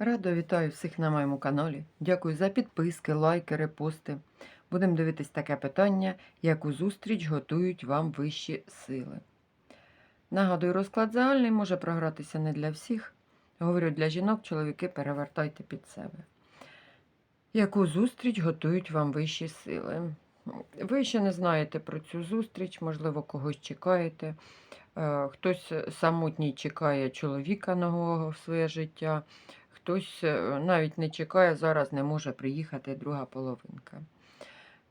Радо вітаю всіх на моєму каналі. Дякую за підписки, лайки, репости. Будемо дивитись таке питання, яку зустріч готують вам вищі сили. Нагадую, розклад загальний може програтися не для всіх. Говорю для жінок, чоловіки перевертайте під себе. Яку зустріч готують вам вищі сили? Ви ще не знаєте про цю зустріч, можливо, когось чекаєте. Е, Хтось самотній чекає чоловіка нового в своє життя, хтось е, навіть не чекає, зараз не може приїхати друга половинка.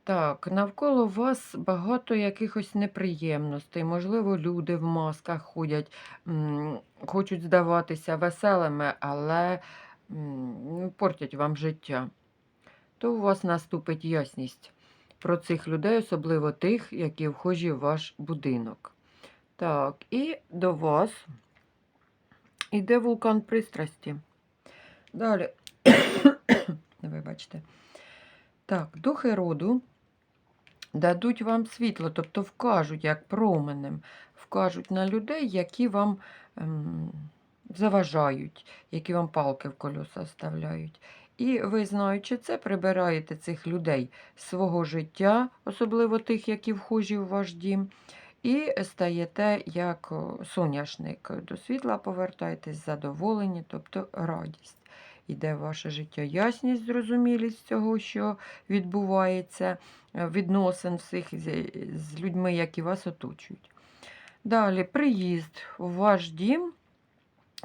Так, навколо вас багато якихось неприємностей. Можливо, люди в масках ходять, хочуть здаватися веселими, але портять вам життя. То у вас наступить ясність про цих людей, особливо тих, які вхожі в ваш будинок. Так, і до вас іде вулкан пристрасті. Далі, вибачте. Так, духи роду дадуть вам світло, тобто вкажуть, як променем, вкажуть на людей, які вам ем, заважають, які вам палки в колеса вставляють. І ви, знаючи це, прибираєте цих людей свого життя, особливо тих, які вхожі в ваш дім, і стаєте як соняшник. До світла повертаєтесь, задоволені, тобто радість. Іде ваше життя ясність, зрозумілість цього, що відбувається, е, відносин всіх з, людьми, які вас оточують. Далі приїзд у ваш дім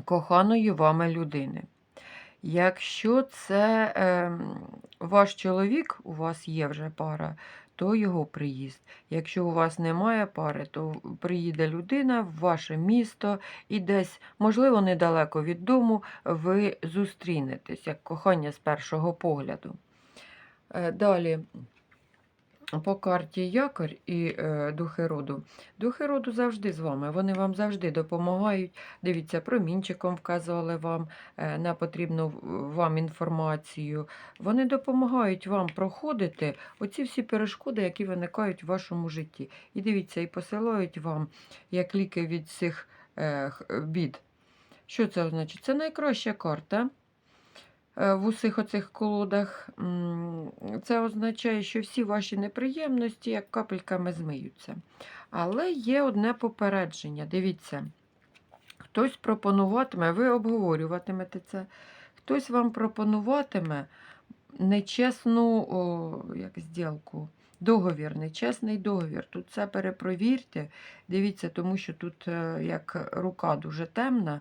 коханої вами людини. Якщо це е, ваш чоловік, у вас є вже пара, то його приїзд. Якщо у вас немає пари, то приїде людина в ваше місто і десь, можливо, недалеко від дому, ви зустрінетесь, як кохання з першого погляду. Е, Далі. По карті якорь і е, духи роду. Духи роду завжди з вами. Вони вам завжди допомагають. Дивіться, промінчиком вказували вам е, на потрібну вам інформацію. Вони допомагають вам проходити оці всі перешкоди, які виникають в вашому житті. І дивіться, і посилають вам як ліки від цих е, бід. Що це означає? Це найкраща карта в усіх оцих колодах. Це означає, що всі ваші неприємності як капельками змиються. Але є одне попередження. Дивіться, хтось пропонуватиме, ви обговорюватимете це, хтось вам пропонуватиме нечесну о, як зділку. Договір, нечесний договір. Тут це перепровірте. Дивіться, тому що тут е, як рука дуже темна,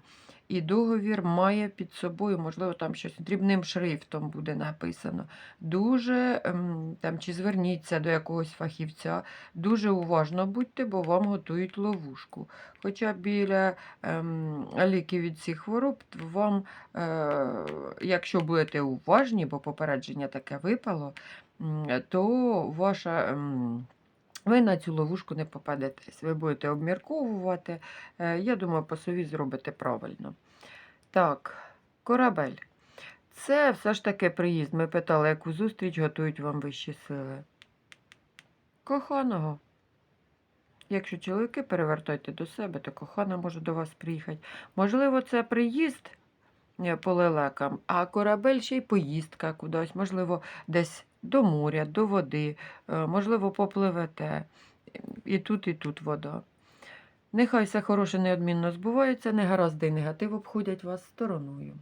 і договір має під собою, можливо, там щось дрібним шрифтом буде написано. Дуже ем, там, чи зверніться до якогось фахівця, дуже уважно будьте, бо вам готують ловушку. Хоча біля ем, ліків від цих хвороб вам, е, якщо будете уважні, бо попередження таке випало, то ваша. ем, ви на цю ловушку не попадетесь. Ви будете обмірковувати. Е, Я думаю, по сові зробите правильно. Так, корабель. Це все ж таки приїзд. Ми питали, яку зустріч готують вам вищі сили. Коханого. Якщо чоловіки перевертайте до себе, то кохана може до вас приїхати. Можливо, це приїзд е, по лелекам, а корабель ще й поїздка кудись, можливо, десь до моря, до води, е, можливо, попливете. І тут, і тут вода. Нехай все хороше неодмінно збувається, негаразди і негатив обходять вас стороною.